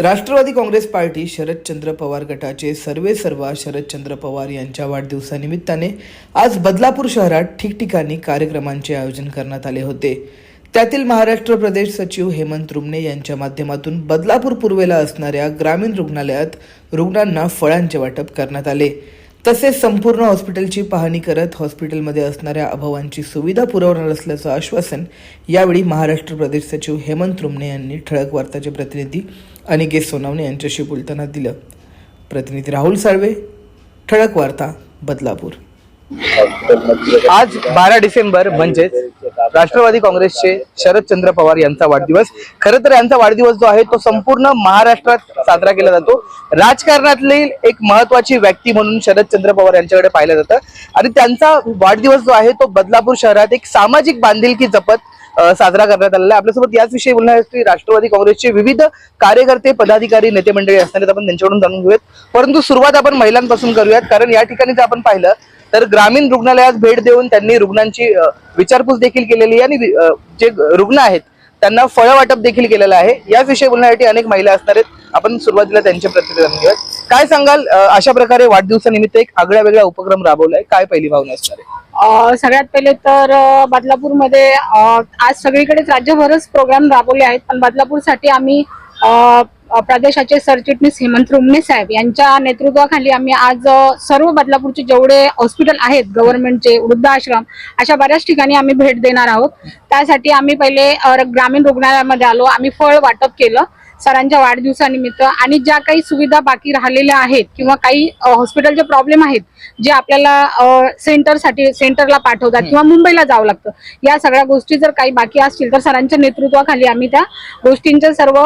Rashtrawadi Congress party Sharadchandra Pawar गटाचे सर्वे सर्वा शरदचंद्र पवार यांच्या वाढदिवसानिमित्ताने आज बदलापूर शहरात ठिकठिकाणी कार्यक्रमांचे आयोजन करण्यात आले होते. त्यातील महाराष्ट्र प्रदेश सचिव हेमंत रुमणे यांच्या माध्यमातून बदलापूर पूर्वेला असणाऱ्या ग्रामीण रुग्णालयात रुग्णांना फळांचे वाटप करण्यात आले. तसेच संपूर्ण हॉस्पिटलची पाहणी करत हॉस्पिटलमध्ये असणाऱ्या अभावांची सुविधा पुरवणार असल्याचं आश्वासन यावेळी महाराष्ट्र प्रदेश सचिव हेमंत रुमणे यांनी ठळक वार्ताचे प्रतिनिधी अनिकेत सोनावणे यांच्याशी बोलताना दिलं. प्रतिनिधी राहुल साळवे ठळक वार्ता बदलापूर. आज बारा डिसेंबर म्हणजेच राष्ट्रवादी काँग्रेसचे शरदचंद्र पवार यांचा वाढदिवस. खर तर यांचा वाढदिवस जो आहे तो संपूर्ण महाराष्ट्रात साजरा केला जातो. राजकारणातली एक महत्वाची व्यक्ती म्हणून शरदचंद्र पवार यांच्याकडे पाहिलं जातं. आणि त्यांचा वाढदिवस जो आहे तो बदलापूर शहरात एक सामाजिक बांधिलकी जपत साजरा करण्यात आलेला आहे. आपल्यासोबत याच विषयी बोलण्यासाठी राष्ट्रवादी काँग्रेसचे विविध कार्यकर्ते पदाधिकारी नेते मंडळी असणार आहेत. आपण त्यांच्याकडून जाणून घेऊयात. परंतु सुरुवात आपण महिलांपासून करूयात. कारण या ठिकाणी जर आपण पाहिलं तर ग्रामीण रुग्णालयात भेट देऊन त्यांनी रुग्णांची विचारपूस देखील केलेली आहे आणि जे रुग्ण आहेत त्यांना फळं वाटप देखील केलेलं आहे. याच विषयी बोलण्यासाठी अनेक महिला असणार आहेत. आपण सुरुवातीला त्यांचे प्रतिक्रिया घेऊयात. काय सांगाल अशा प्रकारे वाढदिवसानिमित्त एक आगळ्या वेगळा उपक्रम राबवलाय. काय पहिली भावना असणार आहे? सगळ्यात पहिले तर बदलापूरमध्ये आज सगळीकडेच राज्यभरच प्रोग्राम राबवले आहेत. पण बदलापूरसाठी आम्ही प्रदेशाचे सरचिटणीस हेमंत रुमणे साहेब यांच्या नेतृत्वाखाली आम्ही आज सर्व बदलापूरचे जेवढे हॉस्पिटल आहेत गव्हर्नमेंटचे वृद्धाश्रम अशा बऱ्याच ठिकाणी आम्ही भेट देणार आहोत. त्यासाठी आम्ही पहिले ग्रामीण रुग्णालयामध्ये आलो आम्ही फळ वाटप केलं. सरांच्या वाढदिवसानिमित्त आणि ज्या काही सुविधा बाकी राहिलेल्या आहेत किंवा काही हॉस्पिटलचे प्रॉब्लेम आहेत जे आपल्याला सेंटरसाठी सेंटरला पाठवतात किंवा मुंबईला जावं लागतं या सगळ्या गोष्टी जर काही बाकी असतील तर सरांच्या नेतृत्वाखाली आम्ही त्या गोष्टींच्या सर्व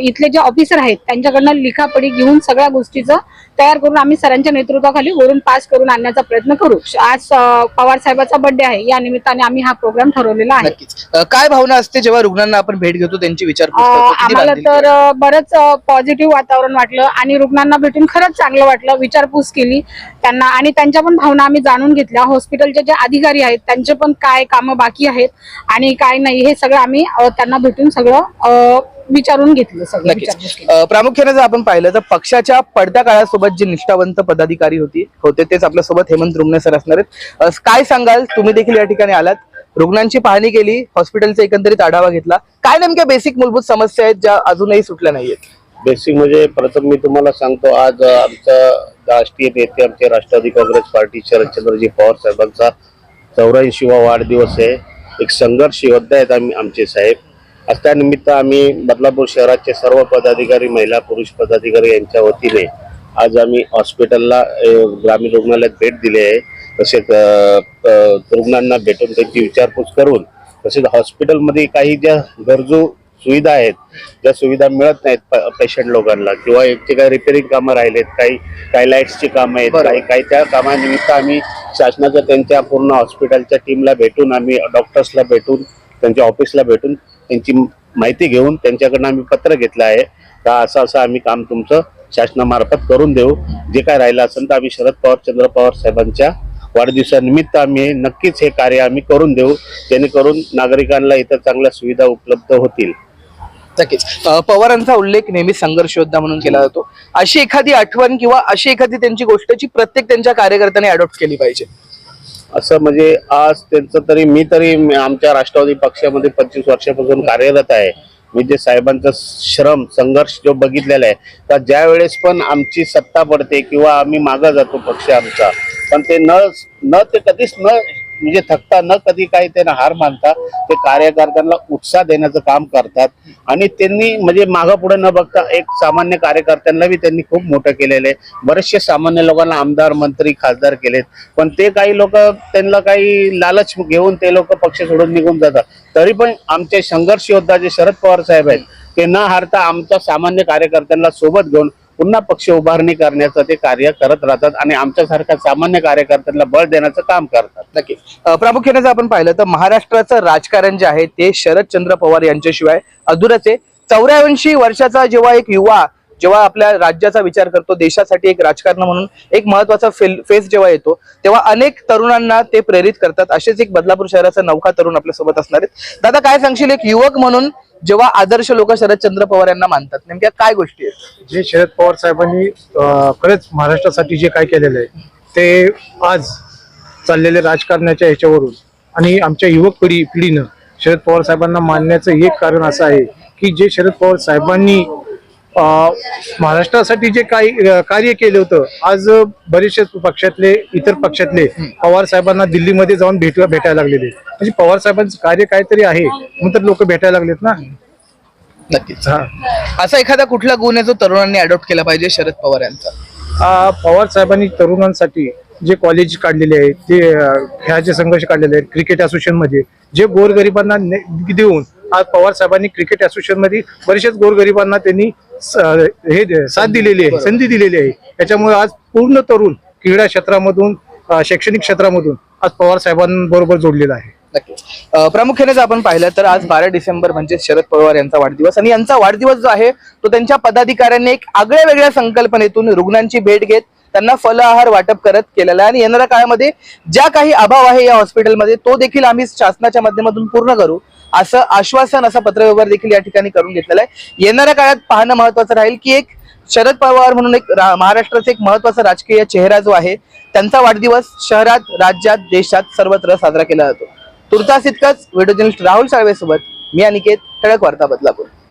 इथले जे ऑफिसर आहेत त्यांच्याकडनं लिखापडी घेऊन सगळ्या गोष्टीचं तयार करून आम्ही सरांच्या नेतृत्वाखाली वरून पास करून आणण्याचा प्रयत्न करू. आज पवार साहेबाचा बर्थडे आहे या निमित्ताने आम्ही हा प्रोग्राम ठरवलेला आहे. काय भावना असते जेव्हा रुग्णांना आपण भेट घेतो त्यांची? किती आम्हाला बांधिलकी तर बरंच पॉझिटिव्ह वातावरण वाटलं आणि रुग्णांना भेटून खरंच चांगलं वाटलं. विचारपूस केली त्यांना आणि त्यांच्या पण भावना आम्ही जाणून घेतल्या. हॉस्पिटलचे जे अधिकारी आहेत त्यांचे पण काय कामं बाकी आहेत आणि काय नाही हे सगळं आम्ही त्यांना भेटून सगळं विचारून घेतलं सगळं प्रामुख्याने जर आपण पाहिलं तर पक्षाच्या पडत्या काळासोबत जे निष्ठावंत पदाधिकारी होती होते तेच आपल्यासोबत हेमंत रुमणे सर असणार आहेत. काय सांगाल? तुम्ही देखील या ठिकाणी आलात. रुग्णांची पाहणी केली हॉस्पिटलचा एकंदरीत आढावा घेतला. काय नेमक्या बेसिक मूलभूत समस्या आहेत ज्या अजूनही सुटल्या नाहीयेत? बेसिक म्हणजे प्रथम मी तुम्हाला सांगतो आज आमचा राष्ट्रीय नेते आमचे राष्ट्रवादी काँग्रेस पार्टी शरदचंद्रजी पवार साहेबांचा चौऱ्याऐंशीवा वाढदिवस आहे. एक संघर्ष योद्धा आहेत आम्ही आमचे साहेब. आज त्यानिमित्त आम्ही बदलापूर शहराचे सर्व पदाधिकारी महिला पुरुष पदाधिकारी यांच्या वतीने आज आम्ही हॉस्पिटलला ग्रामीण रुग्णालयात भेट दिली आहे. तसेच रुग्णांना भेटून त्यांची विचारपूस करून तसेच हॉस्पिटलमध्ये काही ज्या गरजू सुविधा आहेत ज्या सुविधा मिळत नाहीत पेशंट लोकांना किंवा एकचे काही रिपेअरिंग कामं राहिलेत काही काही लाईट्सची कामं आहेत. काही काही त्या कामानिमित्त आम्ही शासनाच्या त्यांच्या पूर्ण हॉस्पिटलच्या टीमला भेटून आम्ही डॉक्टर्सला भेटून त्यांच्या ऑफिसला भेटून त्यांची माहिती घेऊन त्यांच्याकडनं आम्ही पत्र घेतलं आहे का असं असं आम्ही काम तुमचं शासनामार्फत करून देऊ जे काय राहिलं असेल तर आम्ही शरद पवार चंद्र पवार साहेबांच्या वाढदिवसानिमित्त आम्ही नक्कीच हे कार्य आम्ही करून देऊ जेणेकरून नागरिकांना इथं चांगल्या सुविधा उपलब्ध होतील. नक्कीच. पवारांचा उल्लेख नेहमी संघर्ष योद्धा म्हणून केला जातो. अशी एखादी आठवण किंवा अशी एखादी त्यांची गोष्ट जी प्रत्येक त्यांच्या कार्यकर्त्यांनी अडॉप्ट केली पाहिजे? असं म्हणजे आज त्यांचं तरी मी तरी आमच्या राष्ट्रवादी पक्षामध्ये पंचवीस वर्षापासून कार्यरत आहे. मी जे साहेबांचा श्रम संघर्ष जो बघितलेला आहे तर ज्या वेळेस पण आमची सत्ता पडते किंवा आम्ही मागं जातो पक्ष आमचा पण ते न न ते कधीच न म्हणजे थकता न कधी काही त्यांना हार मानता ते कार्यकर्त्यांना उत्साह देण्याचं काम करतात. आणि त्यांनी म्हणजे मागं पुढे न बघता एक सामान्य कार्यकर्त्यांना बी त्यांनी खूप मोठं केलेलं आहे. बरेचसे सामान्य लोकांना आमदार मंत्री खासदार केलेत. पण ते काही लोक त्यांना काही लालच घेऊन ते लोक पक्ष सोडून निघून जातात. तरी पण आमचे संघर्ष योद्धा जे शरद पवार साहेब आहेत ते न हारता आमच्या सामान्य कार्यकर्त्यांना सोबत घेऊन पुन्हा पक्ष उभारणी करण्याचं ते कार्य करत राहतात आणि आमच्यासारख्या सामान्य कार्यकर्त्यांना बळ देण्याचं काम करतात. नक्की. प्रामुख्याने जर आपण पाहिलं तर महाराष्ट्राचं राजकारण जे आहे ते शरदचंद्र पवार यांच्याशिवाय अधुरच आहे. चौऱ्याऐंशी वर्षाचा जेव्हा एक युवा जेव्हा आपल्या राज्याचा विचार करतो देशासाठी एक राजकारण म्हणून एक महत्त्वाचा फेस जेव्हा येतो तेव्हा अनेक तरुणांना ते प्रेरित करतात. असेच एक बदलापूर शहराचा नौका तरुण आपल्यासोबत असणार आहेत. दादा काय सांगशील? एक युवक म्हणून जेव्हा आदर्श लोक शरदचंद्र पवार यांना मानतात नेमक्या काय गोष्टी आहेत? जे शरद पवार साहेबांनी खरंच महाराष्ट्रासाठी जे काय केलेलं आहे ते आज चाललेले राजकारणाच्या ह्याच्यावरून आणि आमच्या युवक पिढी पिढीनं शरद पवार साहेबांना मानण्याचं एक कारण असं आहे की जे शरद पवार साहेबांनी महाराष्ट्रासाठी जे काही कार्य केलं होतं आज बरेचसे पक्षातले इतर पक्षातले पवार साहेबांना दिल्लीमध्ये जाऊन भेट भेटायला लागलेले म्हणजे पवार साहेबांचं कार्य काहीतरी आहे म्हणून तर लोक भेटायला लागलेत ना? नक्कीच. हा. असा एखादा कुठला गुण आहे जो तरुणांनी अडॉप्ट केला पाहिजे शरद पवार यांचा? पवार साहेबांनी तरुणांसाठी जे कॉलेज काढलेले आहेत जे अ, खेळाचे संघर्ष काढलेले आहेत क्रिकेट असोसिएशनमध्ये जे गोरगरिबांना देऊन आज पवार साहेबांनी क्रिकेट असोसिएशनमध्ये बरेचसेच गोरगरिबांना त्यांनी हे साथ दिलेली आहे संधी दिलेली आहे. त्याच्यामुळे आज पूर्ण तरुण क्रीडा क्षेत्रामधून शैक्षणिक क्षेत्रामधून आज पवार साहेबांबरोबर जोडलेला आहे. प्रामुख्याने जर आपण पाहिलं तर आज बारा डिसेंबर म्हणजे शरद पवार यांचा वाढदिवस आणि यांचा वाढदिवस जो आहे तो त्यांच्या पदाधिकाऱ्यांनी एक आगळ्या वेगळ्या संकल्पनेतून रुग्णांची भेट घेत त्यांना फल आहार वाटप करत केलेला आहे. आणि येणाऱ्या काळामध्ये ज्या काही अभाव आहे या हॉस्पिटलमध्ये तो देखील आम्ही शासनाच्या माध्यमातून पूर्ण करू. असं आश्वासन असा पत्रव्यवहार देखील या ठिकाणी करून घेतलेला आहे. येणाऱ्या काळात पाहणं महत्वाचं राहील की एक शरद पवार म्हणून एक महाराष्ट्राचा एक महत्त्वाचा राजकीय चेहरा जो आहे त्यांचा वाढदिवस शहरात राज्यात देशात सर्वत्र साजरा केला जातो. तुर्तास इतकाच व्हिडिओ जर्नलिस्ट राहुल साळवे सोबत मी अनिकेत ठळक वार्ता बदलापूर